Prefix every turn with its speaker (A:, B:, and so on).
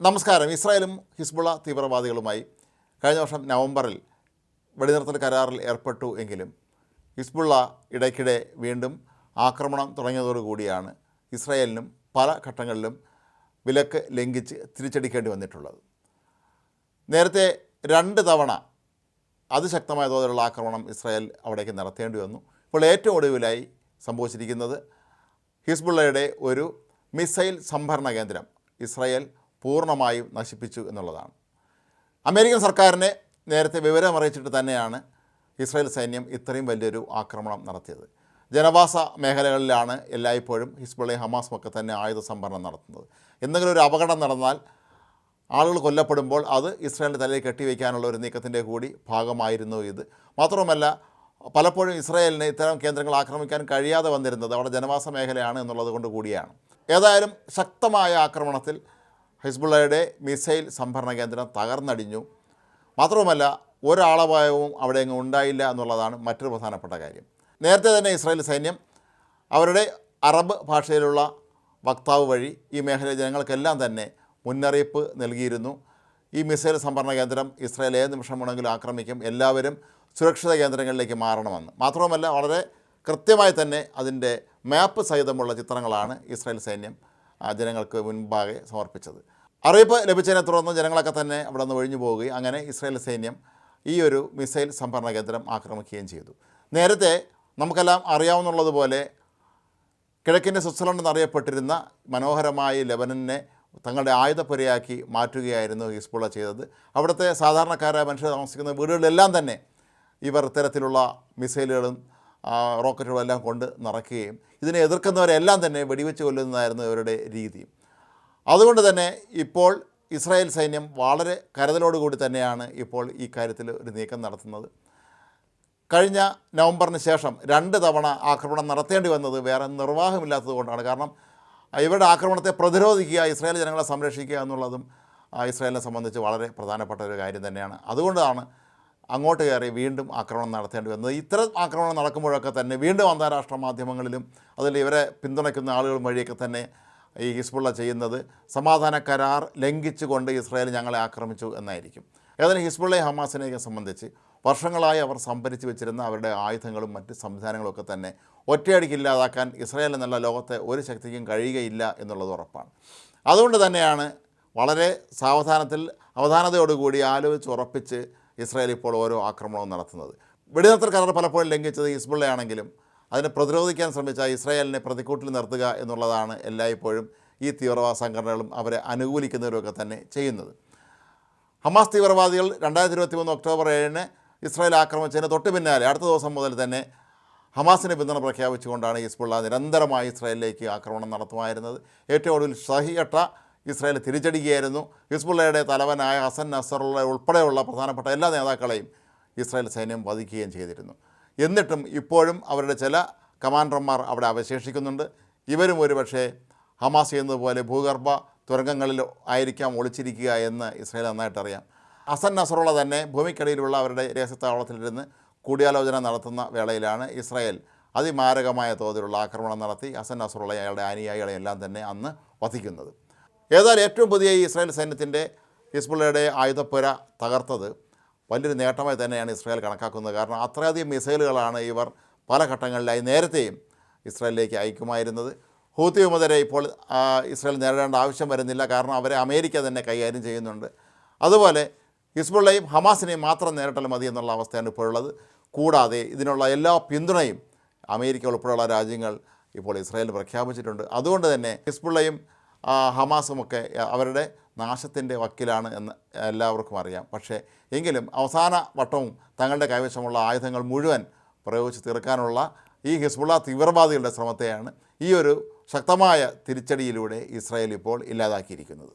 A: നമസ്കാരം. ഇസ്രായേലും ഹിസ്ബുള തീവ്രവാദികളുമായി കഴിഞ്ഞ വർഷം നവംബറിൽ വെടിനിർത്തൽ കരാറിൽ ഏർപ്പെട്ടു എങ്കിലും ഹിസ്ബുള്ള ഇടയ്ക്കിടെ വീണ്ടും ആക്രമണം തുടങ്ങിയതോടുകൂടിയാണ് ഇസ്രായേലിനും പല ഘട്ടങ്ങളിലും വിലക്ക് ലംഘിച്ച് തിരിച്ചടിക്കേണ്ടി വന്നിട്ടുള്ളത്. നേരത്തെ രണ്ട് തവണ അതിശക്തമായ തോതിലുള്ള ആക്രമണം ഇസ്രായേൽ അവിടേക്ക് നടത്തേണ്ടി വന്നു. ഇപ്പോൾ ഏറ്റവും ഒടുവിലായി സംഭവിച്ചിരിക്കുന്നത് ഹിസ്ബുള്ളയുടെ ഒരു മിസൈൽ സംഭരണ കേന്ദ്രം ഇസ്രായേൽ പൂർണമായും നശിപ്പിച്ചു എന്നുള്ളതാണ്. അമേരിക്കൻ സർക്കാരിനെ നേരത്തെ വിവരം അറിയിച്ചിട്ട് തന്നെയാണ് ഇസ്രായേൽ സൈന്യം ഇത്രയും വലിയൊരു ആക്രമണം നടത്തിയത്. ജനവാസ മേഖലകളിലാണ് എല്ലായ്പ്പോഴും ഹിസ്ബുള്ളയും ഹമാസും ഒക്കെ തന്നെ ആയുധ സംഭരണം നടത്തുന്നത്. എന്തെങ്കിലും ഒരു അപകടം നടന്നാൽ ആളുകൾ കൊല്ലപ്പെടുമ്പോൾ അത് ഇസ്രായേലിന്റെ തലയിൽ കെട്ടിവെക്കാനുള്ള ഒരു നീക്കത്തിന്റെ കൂടി ഭാഗമായിരുന്നു ഇത്. മാത്രവുമല്ല പലപ്പോഴും ഇസ്രായേലിന് ഇത്തരം കേന്ദ്രങ്ങൾ ആക്രമിക്കാൻ കഴിയാതെ വന്നിരുന്നത് അവിടെ ജനവാസ മേഖലയാണ് എന്നുള്ളത് കൊണ്ട് കൂടിയാണ്. ഏതായാലും ശക്തമായ ആക്രമണത്തിൽ ഹിസ്ബുള്ളയുടെ മിസൈൽ സംഭരണ കേന്ദ്രം തകർന്നടിഞ്ഞു. മാത്രവുമല്ല ഒരാളപായവും അവിടെ എങ്ങും ഉണ്ടായില്ല എന്നുള്ളതാണ് മറ്റൊരു പ്രധാനപ്പെട്ട കാര്യം. നേരത്തെ തന്നെ ഇസ്രായേൽ സൈന്യം അവരുടെ അറബ് ഭാഷയിലുള്ള വക്താവ് വഴി ഈ മേഖലയിലെ ജനങ്ങൾക്കെല്ലാം തന്നെ മുന്നറിയിപ്പ് നൽകിയിരുന്നു. ഈ മിസൈൽ സംഭരണ കേന്ദ്രം ഇസ്രായേൽ ഏത് നിമിഷം വേണമെങ്കിലും ആക്രമിക്കും എല്ലാവരും സുരക്ഷിത കേന്ദ്രങ്ങളിലേക്ക് മാറണമെന്ന്. മാത്രവുമല്ല വളരെ കൃത്യമായി തന്നെ അതിന്റെ മാപ്പ് സഹിതമുള്ള ചിത്രങ്ങളാണ് ഇസ്രായേൽ സൈന്യം ജനങ്ങൾക്ക് മുൻപാകെ സമർപ്പിച്ചത്. അറിയിപ്പ് ലഭിച്ചതിനെ തുടർന്ന് ജനങ്ങളൊക്കെ തന്നെ അവിടെ നിന്ന് ഒഴിഞ്ഞു പോവുകയും അങ്ങനെ ഇസ്രായേൽ സൈന്യം ഈ ഒരു മിസൈൽ സംഭരണ കേന്ദ്രം ആക്രമിക്കുകയും ചെയ്തു. നേരത്തെ നമുക്കെല്ലാം അറിയാവുന്നുള്ളതുപോലെ കിഴക്കിന്റെ സ്വിറ്റ്സർലൻഡ് എന്നറിയപ്പെട്ടിരുന്ന മനോഹരമായ ലെബനനെ തങ്ങളുടെ ആയുധപ്പുരയാക്കി മാറ്റുകയായിരുന്നു ഹിസ്ബുള്ള ചെയ്തത്. അവിടുത്തെ സാധാരണക്കാരായ മനുഷ്യർ താമസിക്കുന്ന വീടുകളിലെല്ലാം തന്നെ ഇവർ ഇത്തരത്തിലുള്ള മിസൈലുകളും റോക്കറ്റുകളും എല്ലാം കൊണ്ട് നിറയ്ക്കുകയും ഇതിനെ എതിർക്കുന്നവരെല്ലാം തന്നെ വെടിവെച്ച് കൊല്ലുന്നതായിരുന്നു ഇവരുടെ രീതി. അതുകൊണ്ട് തന്നെ ഇപ്പോൾ ഇസ്രായേൽ സൈന്യം വളരെ കരുതലോടുകൂടി തന്നെയാണ് ഇപ്പോൾ ഈ കാര്യത്തിൽ ഒരു നീക്കം നടത്തുന്നത്. കഴിഞ്ഞ നവംബറിന് ശേഷം രണ്ട് തവണ ആക്രമണം നടത്തേണ്ടി വന്നത് വേറെ നിർവാഹമില്ലാത്തത് കൊണ്ടാണ്. കാരണം ഇവരുടെ ആക്രമണത്തെ പ്രതിരോധിക്കുക ഇസ്രായേൽ ജനങ്ങളെ സംരക്ഷിക്കുക എന്നുള്ളതും ഇസ്രായേലിനെ സംബന്ധിച്ച് വളരെ പ്രധാനപ്പെട്ട ഒരു കാര്യം തന്നെയാണ്. അതുകൊണ്ടാണ് അങ്ങോട്ട് കയറി വീണ്ടും ആക്രമണം നടത്തേണ്ടി വന്നത്. ഇത്തരം ആക്രമണം നടക്കുമ്പോഴൊക്കെ തന്നെ വീണ്ടും അന്താരാഷ്ട്ര മാധ്യമങ്ങളിലും അതിൽ ഇവരെ പിന്തുണയ്ക്കുന്ന ആളുകളും വഴിയൊക്കെ തന്നെ ഈ ഹിസ്ബുള്ള ചെയ്യുന്നത് സമാധാന കരാർ ലംഘിച്ചുകൊണ്ട് ഇസ്രായേൽ ഞങ്ങളെ ആക്രമിച്ചു എന്നായിരിക്കും. ഏതായാലും ഹിസ്ബുള്ളയെ ഹമാസിനെയൊക്കെ സംബന്ധിച്ച് വർഷങ്ങളായി അവർ സംഭരിച്ച് വെച്ചിരുന്ന അവരുടെ ആയുധങ്ങളും മറ്റ് സംവിധാനങ്ങളും ഒക്കെ തന്നെ ഒറ്റയടിക്ക് ഇല്ലാതാക്കാൻ ഇസ്രായേൽ എന്നുള്ള ലോകത്തെ ഒരു ശക്തിക്കും കഴിയുകയില്ല എന്നുള്ളത് ഉറപ്പാണ്. അതുകൊണ്ട് തന്നെയാണ് വളരെ സാവധാനത്തിൽ അവധാനതയോടുകൂടി ആലോചിച്ച് ഉറപ്പിച്ച് ഇസ്രായേൽ ഇപ്പോൾ ഓരോ ആക്രമണവും നടത്തുന്നത്. വെടിനിർത്തൽ കരാർ പലപ്പോഴും ലംഘിച്ചത് ഹിസ്ബുള്ളയാണെങ്കിലും അതിനെ പ്രതിരോധിക്കാൻ ശ്രമിച്ച ഇസ്രായേലിനെ പ്രതിക്കൂട്ടിൽ നിർത്തുക എന്നുള്ളതാണ് എല്ലായ്പ്പോഴും ഈ തീവ്രവാദ സംഘടനകളും അവരെ അനുകൂലിക്കുന്നവരുമൊക്കെ തന്നെ ചെയ്യുന്നത്. ഹമാസ് തീവ്രവാദികൾ രണ്ടായിരത്തി ഇരുപത്തി മൂന്ന് ഒക്ടോബർ ഏഴിന് ഇസ്രായേൽ ആക്രമിച്ചതിന് തൊട്ട് പിന്നാലെ അടുത്ത ദിവസം മുതൽ തന്നെ ഹമാസിന് പിന്തുണ പ്രഖ്യാപിച്ചുകൊണ്ടാണ് ഹിസ്ബുള്ള നിരന്തരമായി ഇസ്രായേലിലേക്ക് ആക്രമണം നടത്തുമായിരുന്നത്. ഏറ്റവും ഒടുവിൽ സഹിയട്ട ഇസ്രായേൽ തിരിച്ചടിക്കുകയായിരുന്നു. ഹിസ്ബുള്ളയുടെ തലവനായ ഹസൻ നസറുള്ള ഉൾപ്പെടെയുള്ള പ്രധാനപ്പെട്ട എല്ലാ നേതാക്കളെയും ഇസ്രായേൽ സൈന്യം വധിക്കുകയും ചെയ്തിരുന്നു. എന്നിട്ടും ഇപ്പോഴും അവരുടെ ചില കമാൻഡർമാർ അവിടെ അവശേഷിക്കുന്നുണ്ട്. ഇവരും ഒരുപക്ഷെ ഹമാസ് ചെയ്യുന്നതുപോലെ ഭൂഗർഭ തുരങ്കങ്ങളിൽ ആയിരിക്കാം ഒളിച്ചിരിക്കുക എന്ന് ഇസ്രായേൽ നന്നായിട്ട് അറിയാം. അസൻ നസറുള്ള തന്നെ ഭൂമിക്കടിയിലുള്ള അവരുടെ രഹസ്യത്താവളത്തിലിരുന്ന് കൂടിയാലോചന നടത്തുന്ന വേളയിലാണ് ഇസ്രായേൽ അതിമാരകമായ തോതിലുള്ള ആക്രമണം നടത്തി അസൻ നസറുള്ള അയാളുടെ അനുയായികളെ എല്ലാം തന്നെ അന്ന് വധിക്കുന്നത്. ഏതായാലും ഏറ്റവും പുതിയ ഈ ഇസ്രായേൽ സൈന്യത്തിന്റെ ഹിസ്ബുള്ളയുടെ ആയുധപ്പുര തകർത്തത് വലിയൊരു നേട്ടമായി തന്നെയാണ് ഇസ്രായേൽ കണക്കാക്കുന്നത്. കാരണം അത്രയധികം മിസൈലുകളാണ് ഇവർ പല ഘട്ടങ്ങളിലായി നേരത്തെയും ഇസ്രായേലിലേക്ക് അയക്കുമായിരുന്നത്. ഹൂത്തി വിമതരെ ഇപ്പോൾ ഇസ്രായേൽ നേരിടേണ്ട ആവശ്യം വരുന്നില്ല. കാരണം അവരെ അമേരിക്ക തന്നെ കൈകാര്യം ചെയ്യുന്നുണ്ട്. അതുപോലെ ഹിസ്ബുള്ളയും ഹമാസിനെയും മാത്രം നേരിട്ടാൽ മതി എന്നുള്ള അവസ്ഥയാണ് ഇപ്പോഴുള്ളത് കൂടാതെ ഇതിനുള്ള എല്ലാ പിന്തുണയും അമേരിക്ക ഉൾപ്പെടെയുള്ള രാജ്യങ്ങൾ ഇപ്പോൾ ഇസ്രായേൽ പ്രഖ്യാപിച്ചിട്ടുണ്ട്. അതുകൊണ്ട് തന്നെ ഹിസ്ബുള്ളയും ഹമാസുമൊക്കെ അവരുടെ നാശത്തിന്റെ വക്കിലാണ് എന്ന് എല്ലാവർക്കും അറിയാം. പക്ഷേ എങ്കിലും അവസാന വട്ടവും തങ്ങളുടെ കൈവശമുള്ള ആയുധങ്ങൾ മുഴുവൻ പ്രയോഗിച്ച് തീർക്കാനുള്ള ഈ ഹിസ്ബുള്ള തീവ്രവാദികളുടെ ശ്രമത്തെയാണ് ഈ ഒരു ശക്തമായ തിരിച്ചടിയിലൂടെ ഇസ്രായേൽ ഇപ്പോൾ ഇല്ലാതാക്കിയിരിക്കുന്നത്.